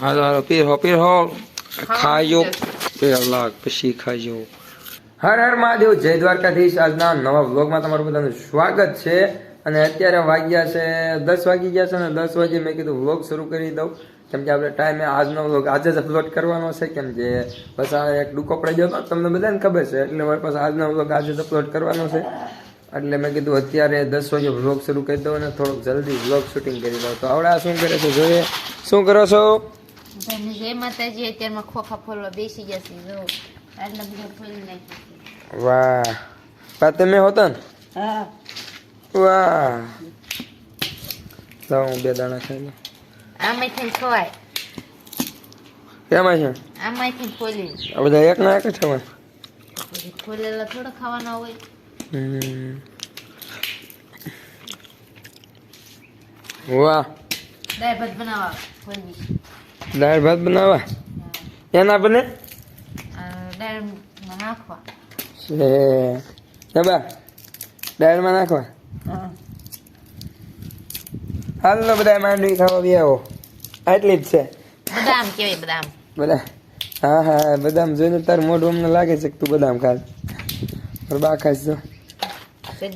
હાલો હાલો પીરહો પીરહો ખાયો પેલા પછી ખાયો હર હર મહાદેવ જય દ્વારકાધીશ. આજના નવા વ્લોગમાં તમારું બધાનું સ્વાગત છે. અને અત્યારે વાગ્યા છે દસ વાગી ગયા છે અને દસ વાગે મેં કીધું વ્લોગ શરૂ કરી દઉં. કેમ કે આપણે ટાઈમે આજનો વ્લોગ આજે જ અપલોડ કરવાનો છે. કેમ કે બસ આ એક ડૂકો પડી ગયો હતો. તમને બધાને ખબર છે. એટલે મારી પાસે આજનો વ્લોગ આજે જ અપલોડ કરવાનો છે. એટલે મેં કીધું અત્યારે દસ વાગે વ્લોગ શરૂ કરી દઉં અને થોડુંક જલ્દી વ્લોગ શૂટિંગ કરી દઉં. તો આવડા શું કરે છે? જોઈએ. શું કરો છો? તમને જય માતાજી અત્યારમાં ખોખા ફોલવા બેસી જશે જો. આટલા બધા ફોલી નાખી વાહ. પા તમે હોતા ને? હા. વાહ. લાવો હું બે દાણા ખાઈ લઉં. આમાંથી ખવાય. કેમાં છે? આમાંથી ફોલી. આ બધા એક ના એક છે ફોલેલા થોડા ખાવાના હોય. હમ. વાહ. દાળ ભાત બનાવવા ફોલવી દાળ ભાત બનાવવા? એના બને? દાળમાં નાખવા. છે. બા દાળમાં નાખવા? હાલો બધા માંડવી ખાવા બી આવો આટલી જ છે. બદામ કેવી બદામ. બધા? હા હા બદામ જોઈને તાર મોઢું અમને લાગે છે કે તું બદામ ખાસ. મારા બા ખાસ જો.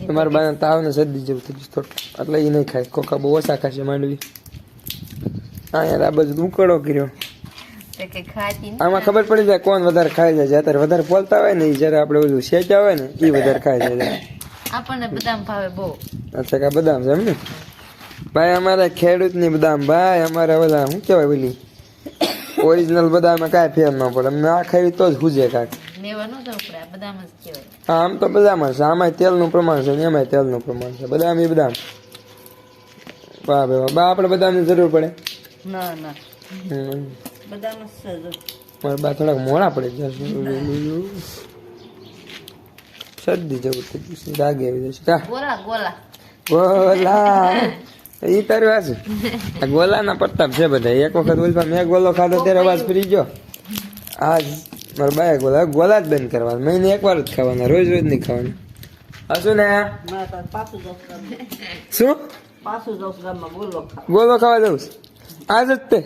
તમારા બાને તાવ ને શરદી જેવું થઈ ગયું આટલે એટલે એ નહીં ખાય. કોકા બહુ ઓછા ખાશે માંડવી. યાર આ બધું ઉકળો કર્યો. આમાં ખબર પડી જાય કોણ વધારે ખાઈ જાય અત્યારે વધારે બોલતા હોય ને એ જ્યારે આપણે બધું સેચા હોય ને એ વધારે ખાઈ જાય આપણને બદામ ભાવે બહુ. અચ્છા કા બદામ છે એમ ને? ભાઈ અમારે ખેડૂતની બદામ ભાઈ અમારે બધા શું કહેવાય પેલી ઓરિજિનલ બદામ કાંઈ ફેર ન પડે. અમને આ ખાઈ તો જ હુજે કાંઈક. ન બદામ આમ તો બધામાં છે. આમાંય તેલનું પ્રમાણ છે ને એમાંય તેલનું પ્રમાણ છે. બદામ એ બદામ. વાહ ભાઈ વાહ. બા આપણે બદામની જરૂર પડે. ના ના. હમ. બદામ છે બા થોડાક મોડા પડે શરદી જેવું થઈ ગયું છે આવી જશે ગોલા ગોલા. ગોલા. ઈ તારી વાત આ ગોલાના પ્રતાપ છે બધા. એક વખત ઓલપા મેં ગોલો ખાધો ત્યારે અવાજ ફરી ગયો. આજ મારા બાએ ગોલા ગોલા જ બંધ કરવાના. મહિને એક વાર જ ખાવાના રોજ રોજ નહીં ખાવાના. હશું ને? શું? ગોલો ખાવા. જવું આજ જ તે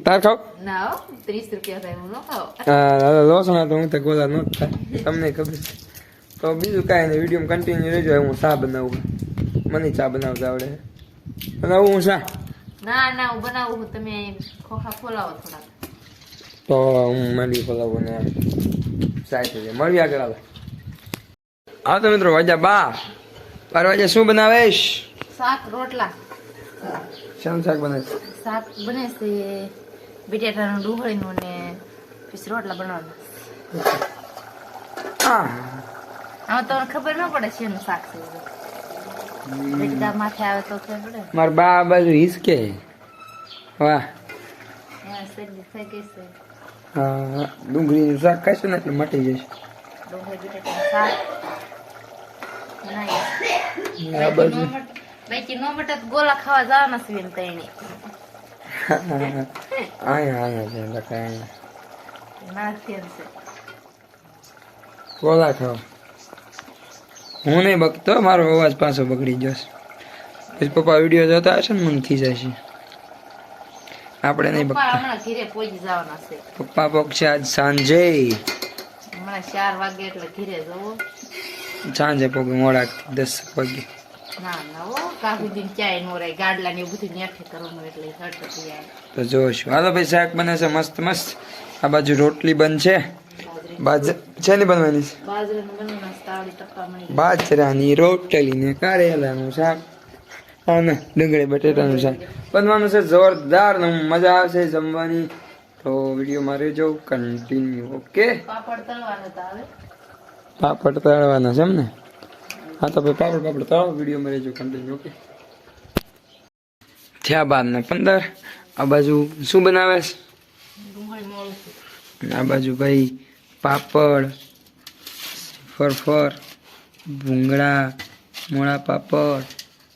તાર ખાવ ના હો ત્રીસ રૂપિયા થાય હું ન ખાવ હા લોસણા તો હું તો ગોલા નો થાય તમને ખબર છે તો બીજું કાંઈ નહીં વીડિયો કન્ટિન્યુ રહેજો હું ચા બનાવું મને ચા બનાવતા આવડે બનાવું હું ચા ના ના હું બનાવું છું તમે ખોખા ફોલાવો થોડાક તો હું માંડી ફલાવું ને સાચું છે મળવી આગળ આવે હા તો મિત્રો વાજા બા બાર વાજા શું બનાવેશ? શાક રોટલા. શાનું શાક છે? શાક બને છે બટેટાનું ડુંગળીનું ને પછી રોટલા બનાવવાના આમાં તમને ખબર ન પડે શેનું શાક છે. માથે આવે તો ખબર પડે. મારા બા બાજુ હિસકે વાહ. ડુંગળીનું શાક ખાઈશું ને એટલે મટી જશે. ડુંગળી બટેટાનું શાક. બનાવીએ. બાકી નો મટે તો ગોલા ખાવા જવાના છે એમ તઈને અહીંયા અહીંયા છે લખાય અહીંયા ના ફેર છે. ગોલા ખાવા હું નહીં બગતો મારો અવાજ પાછો બગડી જશે. પછી પપ્પા વીડિયો જોતા હશે ને મને છે. આપણે નહીં છે. પપ્પા પક્ષે આજ સાંજે. ચાર વાગે એટલે ઘીરે જવો. સાંજે પગ મોડા દસ વાગે. તો જોશું હાલો ભાઈ શાક બને છે મસ્ત મસ્ત આ બાજુ રોટલી બનશે બાજ છે ને બનવાની બાજરાનું રોટલી ને કારેલાનું શાક અને ડુંગળી બટેટાનું શાક બનવાનું છે જોરદાર મજા આવશે જમવાની તો વિડીયોમાં રહેજો કન્ટિન્યુ ઓકે પાપડ તળવાના તો પાપડ તળવાના છે એમ ને હા, તો ભાઈ પાપડ પાપડ તળો વિડીયોમાં રહેજો કન્ટિન્યુ ઓકે થયા બાર ને પંદર. આ બાજુ શું બનાવે છે આ બાજુ ભાઈ પાપડ, ફરફર, ભૂંગળા, મોળા પાપડ,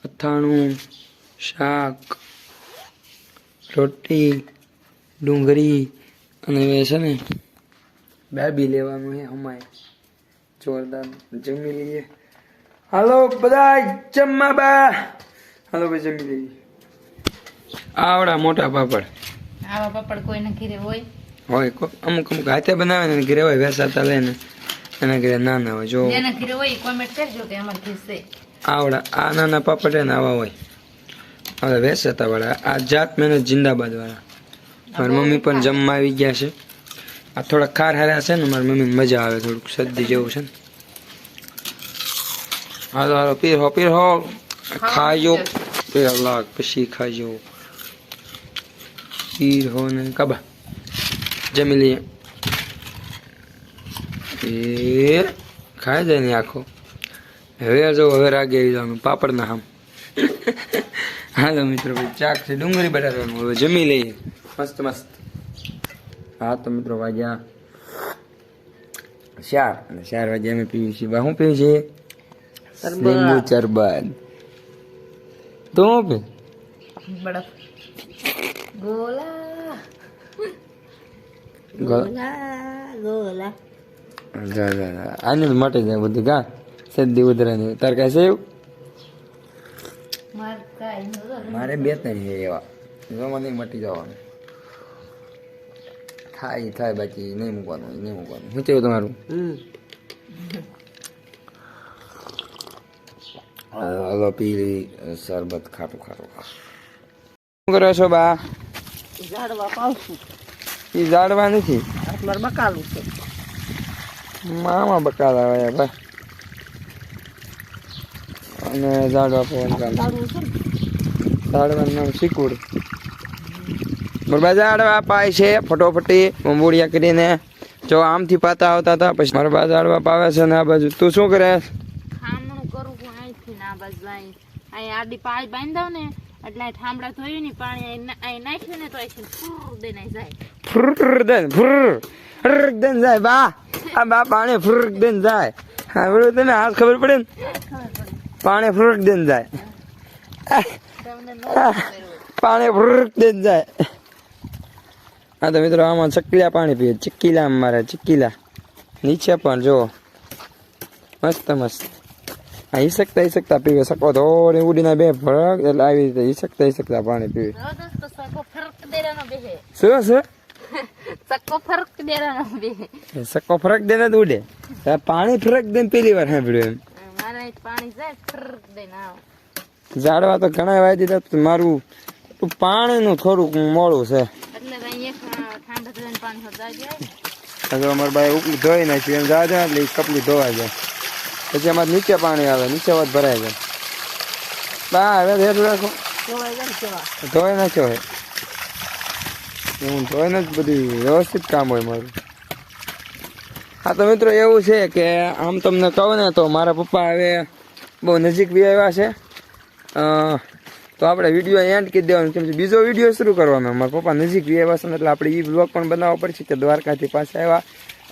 અથાણું, શાક, રોટી, ડુંગળી અને એ છે ને બેબી લેવાનું છે અમારે. જોરદાર જમી લઈએ. હાલો બધા જમવા બા. હાલો ભાઈ જમી લઈએ. આવડા મોટા પાપડ. આવા પાપડ કોઈના ઘરે હોય? હોય કો અમુક અમુક હાથે બનાવે ને ઘરે હોય વેસાતા ને. એના ઘરે નાના હોય જો. એના ઘરે હોય કોમેન્ટ કરજો કે અમાર ઘરે છે. આવડા આ નાના પાપડ છે ને આવા હોય. હવે વેસાતા વાળા આ જાત મહેનત જિંદાબાદ વાળા. મારી મમ્મી પણ જમવા આવી ગયા છે. આ થોડા ખાર હારા છે ને મારી મમ્મીને મજા આવે થોડુંક શરદી જેવું છે ને. હાલો હાલો પીર હો પીર હો. ખાજો પીર લાગ પછી ખાજો પીર હો ને કબા. જમી લઈએ. એ ખાઈ જાય ને આખો. હવે જો હવે રાગે આવી જવાનું પાપડ ના આમ હાલો મિત્રો ભાઈ ચાક છે ડુંગળી બટાટાનું હવે જમી લઈએ. મસ્ત મસ્ત. હા તો મિત્રો વાગ્યા ચાર. અને ચાર વાગ્યા અમે પીવી છીએ. બા શું પીવી છીએ લીંબુ ચરબત. ગો- ગોલા જા જા જા આને તો મટી જાય બધું કા સદી ઉધરાની તાર કાંઈ છે માર બે ત્રણ છે એવા. જોવા નહીં મટી જવાનું. થાય થાય બાકી. નહીં મૂકવાનું નહીં મૂકવાનું. શું થયું તમારું? હલો પી શરબત ખાટું ખાટું. શું કરો છો બા? ઝાડવા પાવશું. એ ઝાડવા નથી? બકાલું છે. મામા બકાલ આવે ભાઈ અને ઝાડવા પવન કાલ ઝાડવાનું નામ શીકુડ બરોબર ઝાડવા પાય છે ફટોફટી બંબોડિયા કરીને. જો આમથી પાતા આવતા હતા પછી મારા બા ઝાડવા પાવે છે ને આ બાજુ. તું શું કરે ખામણું કરું હું અહીંથી ના બાજુ લાઈ. અહીં આડી પાળી બાંધી દઉં ને એટલે અહીં ઠામડા ધોયું ને પાણી અહીં નાખ્યું ને તો અહીંથી ફૂર અહીં જાય. બા. આ બા પાણી જાય. હા બરોબર તને હાથ ખબર પડે ને? પાણી ફ્રુર દેન જાય. પાણી ફ્રુર દેન જાય. હા તો મિત્રો આમાં ચકીલા પાણી પીએ. ચીકીલા મારે ચીકીલા નીચે પણ જો મસ્ત મસ્ત. હા ઈસકતા ઈસકતા પીવે. શકો થોડી ઉડીને બે ફરક એટલે આવી રીતે ઈસકતા ઈસકતા પાણી પીવે. સકો શું શું? સકો ફરક દેરાનો બેહે સકો ફરક દેને તો ઉડે. પાણી ફરક દેને પેલી વાર સાંભળ્યું એમ. મારે પાણી જાય ફરક દઈને આવો. ઝાડવા તો ઘણા વાય દીધા મારું પાણીનું થોડુંક મોડું છે. એટલે અમારા ભાઈ ધોઈ નાખ્યું એમ જા જાય એટલે કપલું ધોવા જાય. પછી એમાં નીચે પાણી આવે નીચે વાત ભરાય જાય. બા હવે ધેર રાખો. ધોવાઈ નાખ્યો હે હું ધોઈને જ બધી વ્યવસ્થિત કામ હોય મારું. હા તો મિત્રો એવું છે કે આમ તમને કહું ને તો મારા પપ્પા હવે બહુ નજીક બી આવ્યા છે. તો આપણે વીડિયો એન્ડ કરી દેવાનો. કેમ કે બીજો વીડિયો શરૂ કરવાનો. મારા પપ્પા નજીક બી આવ્યા છે એટલે આપણે એ બ્લોગ પણ બનાવવો પડશે કે દ્વારકાથી પાછા આવ્યા.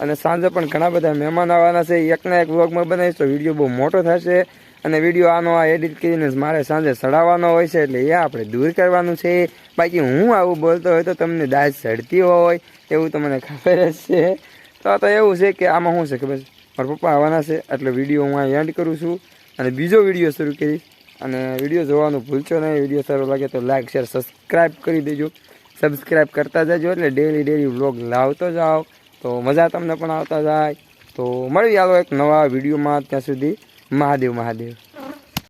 અને સાંજે પણ ઘણા બધા મહેમાન આવવાના છે. એકના એક વ્લોગમાં બનાવીશ તો વીડિયો બહુ મોટો થશે. અને વીડિયો આનો આ એડિટ કરીને મારે સાંજે ચડાવવાનો હોય છે એટલે એ આપણે દૂર કરવાનું છે. બાકી હું આવું બોલતો હોય તો તમને દાજ ચડતી હોય એવું તો મને ખબર જ છે. તો આ તો એવું છે કે આમાં શું છે ખબર? છે મારા પપ્પા આવવાના છે, એટલે વીડિયો હું અહીં એન્ડ કરું છું. અને બીજો વીડિયો શરૂ કરીશ. અને વીડિયો જોવાનું ભૂલશો નહીં. વીડિયો સારો લાગે તો લાઇક શેર સબસ્ક્રાઈબ કરી દેજો. સબસ્ક્રાઈબ કરતા જજો એટલે ડેલી ડેલી વ્લોગ લાવતો જાઓ. તો મજા તમને પણ આવતા જાય. તો મળી આવો એક નવા વિડીયોમાં. ત્યાં સુધી મહાદેવ મહાદેવ.